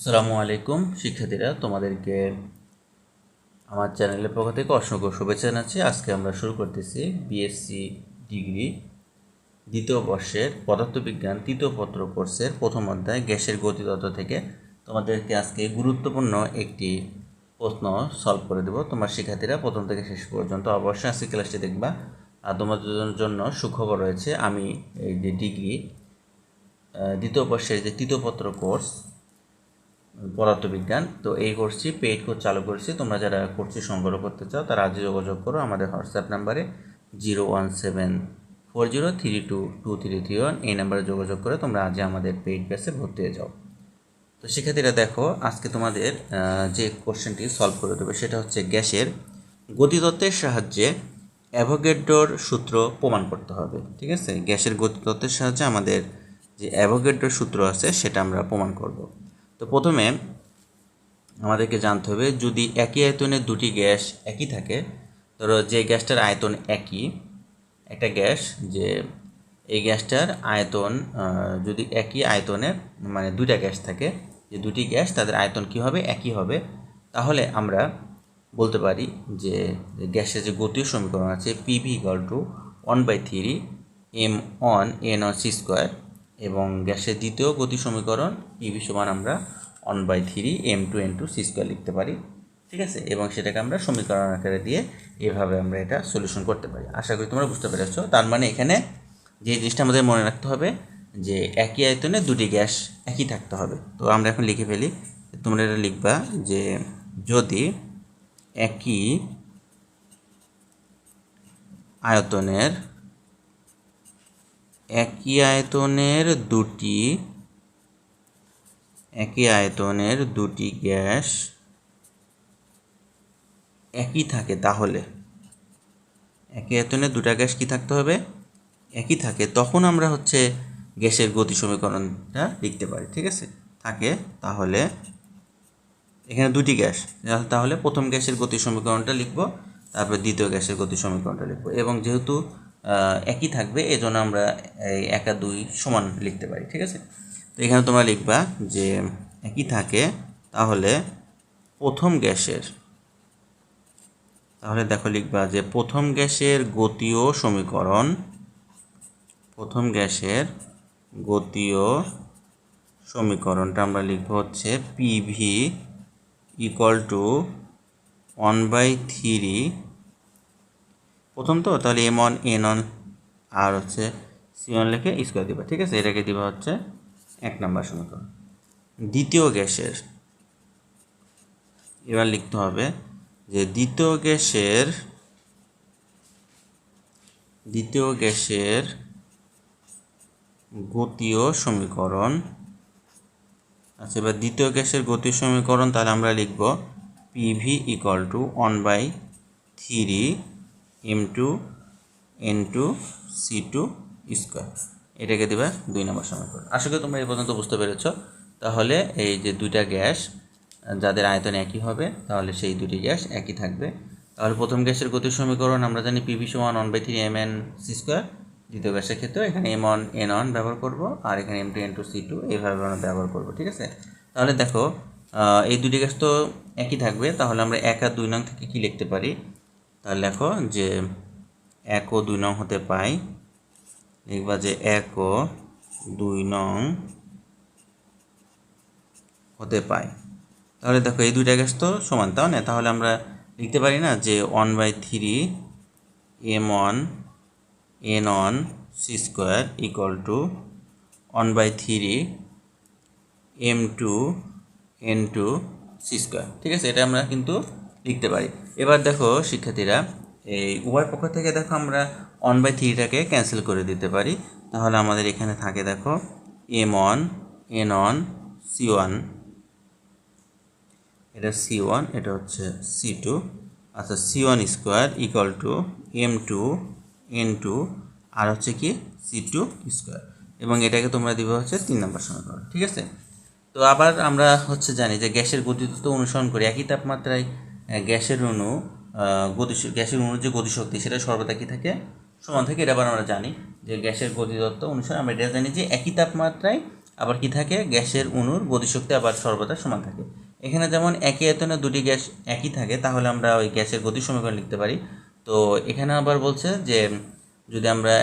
আসসালামু আলাইকুম, শিক্ষার্থীরা, তোমাদেরকে আমার চ্যানেলের পক্ষ থেকে অসংখ্য শুভেচ্ছা জানাচ্ছি। আজকে আমরা শুরু করতেছি বিএসসি ডিগ্রি দ্বিতীয় বর্ষের পদার্থবিজ্ঞান তৃতীয় পত্র কোর্সের প্রথম অধ্যায়, গ্যাসের গতিতত্ত্ব থেকে। তোমাদেরকে আজকে গুরুত্বপূর্ণ একটি প্রশ্ন সলভ করে দেবো। তোমার শিক্ষার্থীরা প্রথম থেকে শেষ পর্যন্ত অবশ্যই আজকে ক্লাসটি দেখবা। আর তোমাদের জন্য সুখবর রয়েছে, আমি এই যে ডিগ্রি দ্বিতীয় বর্ষের যে তৃতীয় পত্র কোর্স পদার্থবিজ্ঞান। তো এই কোর্সটি পেইড কোর্স চালু করেছি। তোমরা যারা কোর্সটি সংগ্রহ করতে চাও, তারা আজই যোগাযোগ করো আমাদের হোয়াটসঅ্যাপ নাম্বারে zero one seven four zero three two two three three one এই নাম্বারে যোগাযোগ করে তোমরা আজই আমাদের পেইড ব্যাসে ভর্তি হয়ে যাও। তো শিক্ষার্থীরা দেখো, আজকে তোমাদের যে কোশ্চেনটি সলভ করে দেবে, সেটা হচ্ছে গ্যাসের গতিতত্ত্বের সাহায্যে অ্যাভোগেড্রোর সূত্র প্রমাণ করতে হবে। ঠিক আছে? গ্যাসের গতিতত্ত্বের সাহায্যে আমাদের যে অ্যাভোগেড্রোর সূত্র আছে, সেটা আমরা প্রমাণ করব। তো প্রথমে আমাদেরকে জানতে হবে, যদি একই আয়তনের দুটি গ্যাস একই থাকে, ধরো যে গ্যাসটার আয়তন একই, একটা গ্যাস যে এই গ্যাসটার আয়তন যদি একই আয়তনের মানে দুইটা গ্যাস থাকে, যে দুটি গ্যাস তাদের আয়তন কী হবে? একই হবে। তাহলে আমরা বলতে পারি যে গ্যাসের যে গতীয় সমীকরণ আছে PV equal to one by three M one N one C square এবং গ্যাসের দ্বিতীয় গতি সমীকরণ পিভি সমান আমরা one by three M two N two C square লিখতে পারি, ঠিক আছে? এবং সেটাকে আমরা সমীকরণ আকারে দিয়ে এভাবে আমরা এটা সলিউশন করতে পারি। আশা করি তোমরা বুঝতে পেরেছ। তার মানে এখানে যে জিনিসটা আমাদের মনে রাখতে হবে, যে একই আয়তনে দুটি গ্যাস একই থাকতে হবে। তো আমরা এখন লিখে ফেলি, তোমরা এটা লিখবা যে যদি একই আয়তনের একই আয়তনের দুটি, একই আয়তনের দুটি গ্যাস একই থাকে তাহলে। একই আয়তনের দুটা গ্যাস কি থাকতে হবে? একই থাকে। তখন আমরা হচ্ছে গ্যাসের গতি সমীকরণটা লিখতে পারি, ঠিক আছে? থাকে তাহলে এখানে দুটি গ্যাস। তাহলে প্রথম গ্যাসের গতি সমীকরণটা লিখব, তারপর দ্বিতীয় গ্যাসের গতি সমীকরণটা লিখব। এবং যেহেতু একই থাকবে, এজন্য আমরা এই এক আর দুই সমান লিখতে পারি, ঠিক আছে? তো এখানে তোমরা লিখবা যে একই থাকে, তাহলে প্রথম গ্যাসের, তাহলে দেখো লিখবা যে প্রথম গ্যাসের গতীয় সমীকরণ, প্রথম গ্যাসের গতীয় সমীকরণটা আমরা লিখব হচ্ছে PV equal to one by three প্রথম তো, তাহলে এম অন এন অন আর হচ্ছে সি অন লিখে স্কোয়ার দিবা, ঠিক আছে? এটাকে দিবা হচ্ছে এক নম্বর সমীকরণ। দ্বিতীয় গ্যাসের, এবার লিখতে হবে যে দ্বিতীয় গ্যাসের দ্বিতীয় গ্যাসের গতীয় সমীকরণ আচ্ছা এবার দ্বিতীয় গ্যাসের গতি সমীকরণ তাহলে আমরা লিখব PV equal to one by three M two N two C two square এটাকে দেবে দুই নম্বর সমীকরণ। আশা করি তোমরা এই পর্যন্ত বুঝতে পেরেছ। তাহলে এই যে দুইটা গ্যাস, যাদের আয়তন একই হবে, তাহলে সেই দুটি গ্যাস একই থাকবে। তাহলে প্রথম গ্যাসের গতি সমীকরণ আমরা জানি পিভি সমান one by three M N C square দ্বিতীয় গ্যাসের ক্ষেত্রে এখানে এম অন এন অন ব্যবহার করব, আর এখানে M two N two C two এইভাবে আমরা ব্যবহার করব, ঠিক আছে? তাহলে দেখো এই দুটি গ্যাস তো একই থাকবে। তাহলে আমরা এক আর দুই নং থেকে কী লিখতে পারি? তাহলে দেখো যে এক ও দুই নং হতে পাই। লিখবা যে এক ও দুই নং হতে পাই। তাহলে দেখো এই দুইটা গ্যাস তো সমান, তাও না? তাহলে আমরা লিখতে পারি না যে one by three M one N one C square equal to one by three M two N two C square. ঠিক আছে? এটা আমরা কিন্তু লিখতে পারি। এবার দেখো শিক্ষার্থীরা, এই উভয় পক্ষ থেকে দেখো আমরা ওয়ান বাই থ্রিটাকে ক্যান্সেল করে দিতে পারি। তাহলে আমাদের এখানে থাকে দেখো M one N one C one এটা সি ওয়ান এটা হচ্ছে সি টু আচ্ছা C one square equal to M two N two আর হচ্ছে কি সি টু স্কোয়ার এবং এটাকে তোমরা দিবে হচ্ছে তিন নম্বর সমীকরণ, ঠিক আছে? তো আবার আমরা হচ্ছে জানি যে গ্যাসের গতিতত্ত্ব অনুসরণ করি, একই তাপমাত্রায় গ্যাসের অণু গতি গ্যাসের অণুর যে গতিশক্তি, সেটা সর্বদা কি থাকে? সমান থাকে এটা আবার আমরা জানি, যে গ্যাসের গতিতত্ত্ব অনুসারে আমরা এটা জানি যে একই তাপমাত্রায় আবার কি থাকে? গ্যাসের অণুর গতিশক্তি আবার সর্বদা সমান থাকে। এখানে যেমন একই আয়তনে দুটি গ্যাস একই থাকে, তাহলে আমরা ওই গ্যাসের গতি সমীকরণ লিখতে পারি। তো এখানে আবার বলছে যে যদি আমরা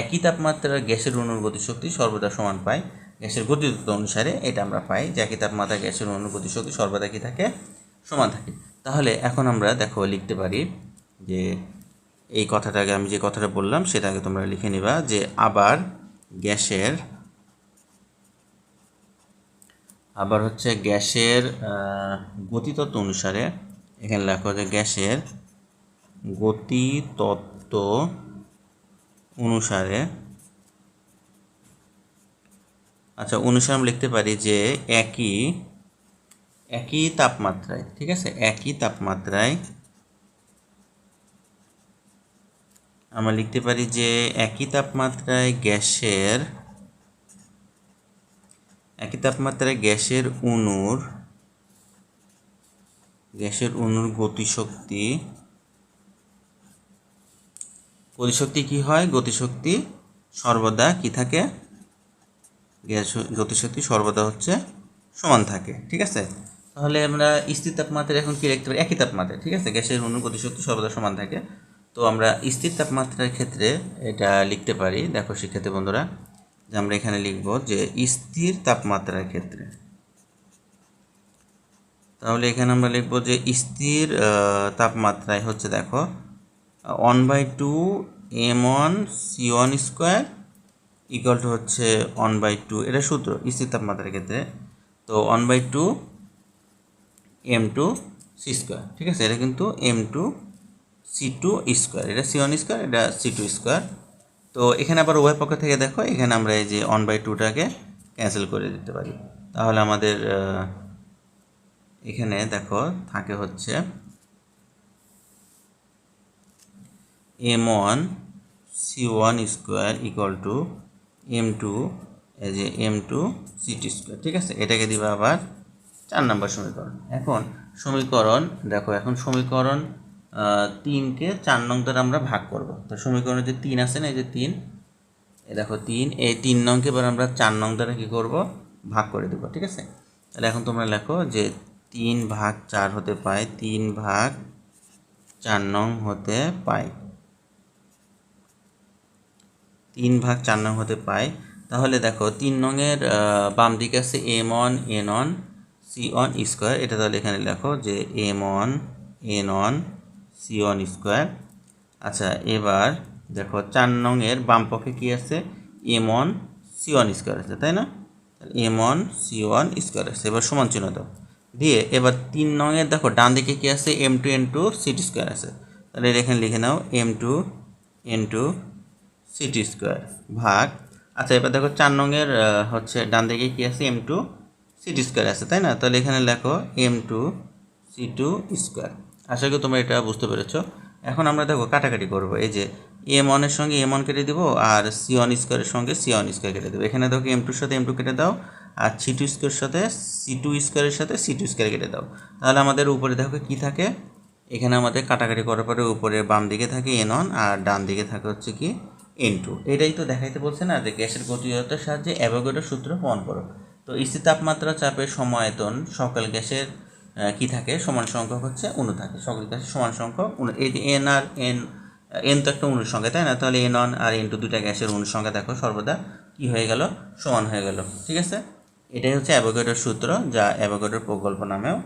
একই তাপমাত্রার গ্যাসের অণুর গতিশক্তি সর্বদা সমান পাই, গ্যাসের গতিতত্ত্ব অনুসারে এটা আমরা পাই যে একই তাপমাত্রা গ্যাসের অণুর গতিশক্তি সর্বদা কি থাকে? সমান থাকে। তাহলে এখন আমরা দেখো লিখতে পারি যে এই কথাটাকে আমি যে কথাটা বললাম সেটাকে তোমরা লিখে নিবা যে আবার গ্যাসের, আবার হচ্ছে গ্যাসের গতিতত্ত্ব অনুসারে এখানে লেখো যে গ্যাসের গতিতত্ত্ব অনুসারে আচ্ছা অনুসারে আমরা লিখতে পারি যে একই একই তাপমাত্রায়, ঠিক আছে? একই তাপমাত্রায় আমরা লিখতে পারি যে একই তাপমাত্রায় গ্যাসের, একই তাপমাত্রায় গ্যাসের অণুর গ্যাসের অণুর গতিশক্তি গতিশক্তি কি হয়? গতিশক্তি সর্বদা কি থাকে? গ্যাস, গতিশক্তি সর্বদা হচ্ছে সমান থাকে, ঠিক আছে? তাহলে আমরা স্থির তাপমাত্রা এখন কি লিখতে পারি? একই তাপমাত্রা, ঠিক আছে? গ্যাসের অণুর গতিশক্তি সর্বদা সমান থাকে। তো আমরা স্থির তাপমাত্রার ক্ষেত্রে এটা লিখতে পারি। দেখো, শিক্ষার্থী বন্ধুরা, যে আমরা এখানে লিখব যে স্থির তাপমাত্রার ক্ষেত্রে। তাহলে এখানে আমরা লিখব যে স্থির তাপমাত্রায় হচ্ছে দেখো one by two M one C one square equal to হচ্ছে ওয়ান বাই টু এটা সূত্র, স্থির তাপমাত্রার ক্ষেত্রে। তো one by two M two C square ঠিক আছে? এটা কিন্তু M two C two square এটা সি ওয়ান স্কোয়ার এটা সি টু স্কোয়ার তো এখানে আবার উভয় পক্ষ থেকে দেখো, এখানে আমরা এই যে ওয়ান বাই টুটাকে ক্যান্সেল করে দিতে পারি। তাহলে আমাদের এখানে দেখো, থাকে হচ্ছে M one C one square equal to M two এই যে M two C two square ঠিক আছে? এটাকে দিবা আবার চার নম্বর সমীকরণ। এখন সমীকরণ, দেখো এখন সমীকরণ তিনকে চার নং দ্বারা আমরা ভাগ করব। তো সমীকরণে যে তিন আছে না, এই যে তিন এই দেখো তিন, এই তিন নংকে এবার আমরা চার নং দ্বারা কী করব? ভাগ করে দেবো, ঠিক আছে? তাহলে এখন তোমরা লেখো যে তিন ভাগ চার হতে পায়, তিন ভাগ চার নং হতে পায়। তিন ভাগ চার নং হতে পায়। তাহলে দেখো তিন নংয়ের বাম দিকে আছে M one N one C one square এটা তাহলে এখানে লেখো যে M one N one C one square আচ্ছা এবার দেখো চার নংয়ের বাম পক্ষে কী আছে? M one C one square আছে, তাই না? M one C one square আছে, এবার সমান চিহ্ন দাও। দিয়ে এবার তিন নংয়ের দেখো, ডান দিকে কী আছে? M two N two C two square আছে। তাহলে এখানে লিখে নাও M two N two C two square ভাগ। আচ্ছা এবার দেখো চার নংয়ের হচ্ছে ডান দিকে কী আছে? এম টু সিটি স্কোয়ার আছে, তাই না? তাহলে এখানে লেখো M two C two square আশা করি তোমরা এটা বুঝতে পেরেছ। এখন আমরা দেখো কাটাকাটি করব। এই যে এম ওয়ানের সঙ্গে এম ওয়ান কেটে দেবো আর সি ওয়ান স্কোয়ারের সঙ্গে সি ওয়ান স্কোয়ার কেটে দেবো। এখানে দেখো এম টুর সাথে এম টু কেটে দাও আর সি টু স্কোয়ারের সাথে সি টু স্কোয়ারের সাথে সি টু স্কোয়ার কেটে দাও। তাহলে আমাদের উপরে দেখো কী থাকে? এখানে আমাদের কাটাকাটি করার পরে উপরে বাম দিকে থাকে এন ওয়ান আর ডান দিকে থাকে হচ্ছে কি এন টু এটাই তো দেখাইতে বলছে না যে গ্যাসের গতিজড়তার সাহায্যে অ্যাভোগাড্রো সূত্র প্রমাণ করো। তো স্থির তাপমাত্রা চাপের সমায়তন সকল গ্যাসের কি থাকে? সমান সংখ্যক হচ্ছে অণু থাকে। সকল গ্যাসের সমান সংখ্যক অণু এই যে এন আর এন এন তো একটা অণুর সংখ্যা, তাই না? তাহলে এন ওয়ান আর এন টু দুটা গ্যাসের অণুর সংখ্যা দেখো, সর্বদা কি হয়ে গেল? সমান হয়ে গেল। ঠিক আছে? এটাই হচ্ছে অ্যাভোগাড্রোর সূত্র, যা অ্যাভোগাড্রোর প্রকল্প নামেও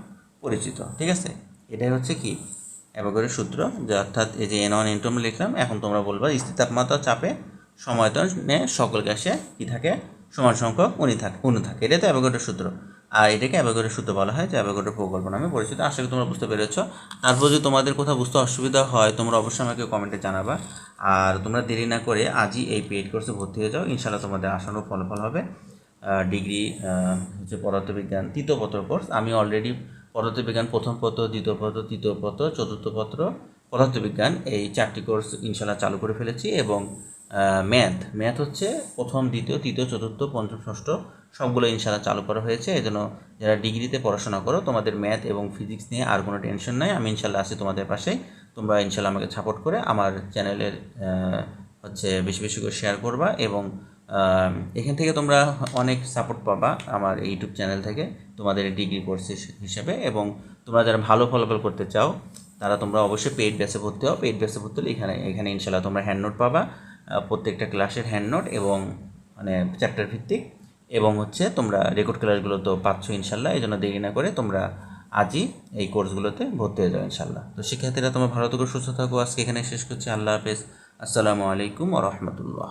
পরিচিত। ঠিক আছে? এটাই হচ্ছে কি? অ্যাভোগাড্রোর সূত্র, যে অর্থাৎ এই যে এন ওয়ান এন টু আমরা লিখলাম, এখন তোমরা বলবা স্থির তাপমাত্রা চাপে সময়তনে সকল গ্যাসে কি থাকে? সমান সংখ্যক উনি থাকে অণু থাকে। এটাই তো অ্যাভোগাড্রোর সূত্র। আর এটাকে অ্যাভোগাড্রোর সূত্র বলা হয় যে অ্যাভোগাড্রোর প্রকল্প নামে পরিচিত, আশা করি তোমরা বুঝতে পেরেছ। তারপর যদি তোমাদের কোথাও বুঝতে অসুবিধা হয়, তোমরা অবশ্যই আমাকে কমেন্টে জানাবা। আর তোমরা দেরি না করে আজই এই পেইড কোর্সে ভর্তি হয়ে যাও। ইনশাআল্লাহ তোমাদের আসানো ফলাফল হবে। ডিগ্রি হচ্ছে পদার্থবিজ্ঞান তৃতীয় পত্র কোর্স আমি অলরেডি পদার্থবিজ্ঞান প্রথম পত্র, দ্বিতীয় পত্র, তৃতীয় পত্র, চতুর্থ পত্র, পদার্থবিজ্ঞান এই চারটি কোর্স ইনশাল্লাহ চালু করে ফেলেছি এবং ম্যাথ ম্যাথ হচ্ছে প্রথম, দ্বিতীয়, তৃতীয়, চতুর্থ, পঞ্চম, ষষ্ঠ সবগুলো ইনশাল্লাহ চালু করা হয়েছে। এই জন্য যারা ডিগ্রিতে পড়াশোনা করো, তোমাদের ম্যাথ এবং ফিজিক্স নিয়ে আর কোনো টেনশন নাই। আমি ইনশাল্লাহ আছি তোমাদের পাশে। তোমরা ইনশাল্লাহ আমাকে সাপোর্ট করে আমার চ্যানেলের হচ্ছে বেশি বেশি করে শেয়ার করবা এবং এখান থেকে তোমরা অনেক সাপোর্ট পাবা আমার ইউটিউব চ্যানেল থেকে তোমাদের ডিগ্রি কোর্স হিসেবে এবং তোমরা যারা ভালো ফলাফল করতে চাও, তারা তোমরা অবশ্যই পেইড ব্যাচে ভর্তি হও। পেইড ব্যাচে ভর্তি হলে এখানে এখানে ইনশাল্লাহ তোমরা হ্যান্ড নোট পাবা। প্রত্যেকটা ক্লাসের হ্যান্ড নোট এবং মানে চ্যাপ্টার ভিত্তিক এবং হচ্ছে তোমরা রেকর্ড ক্লাসগুলো তো পাচ্ছ ইনশাল্লাহ এই জন্য দেরি না করে তোমরা আজই এই কোর্সগুলোতে ভর্তি হয়ে যাও ইনশাল্লাহ। তো শিক্ষার্থীরা, তোমার ভালো থেকো, সুস্থ থাকো। আজকে এখানে শেষ করছি। আল্লাহ হাফেজ। আসসালামু আলাইকুম ও রহমতুল্লাহ।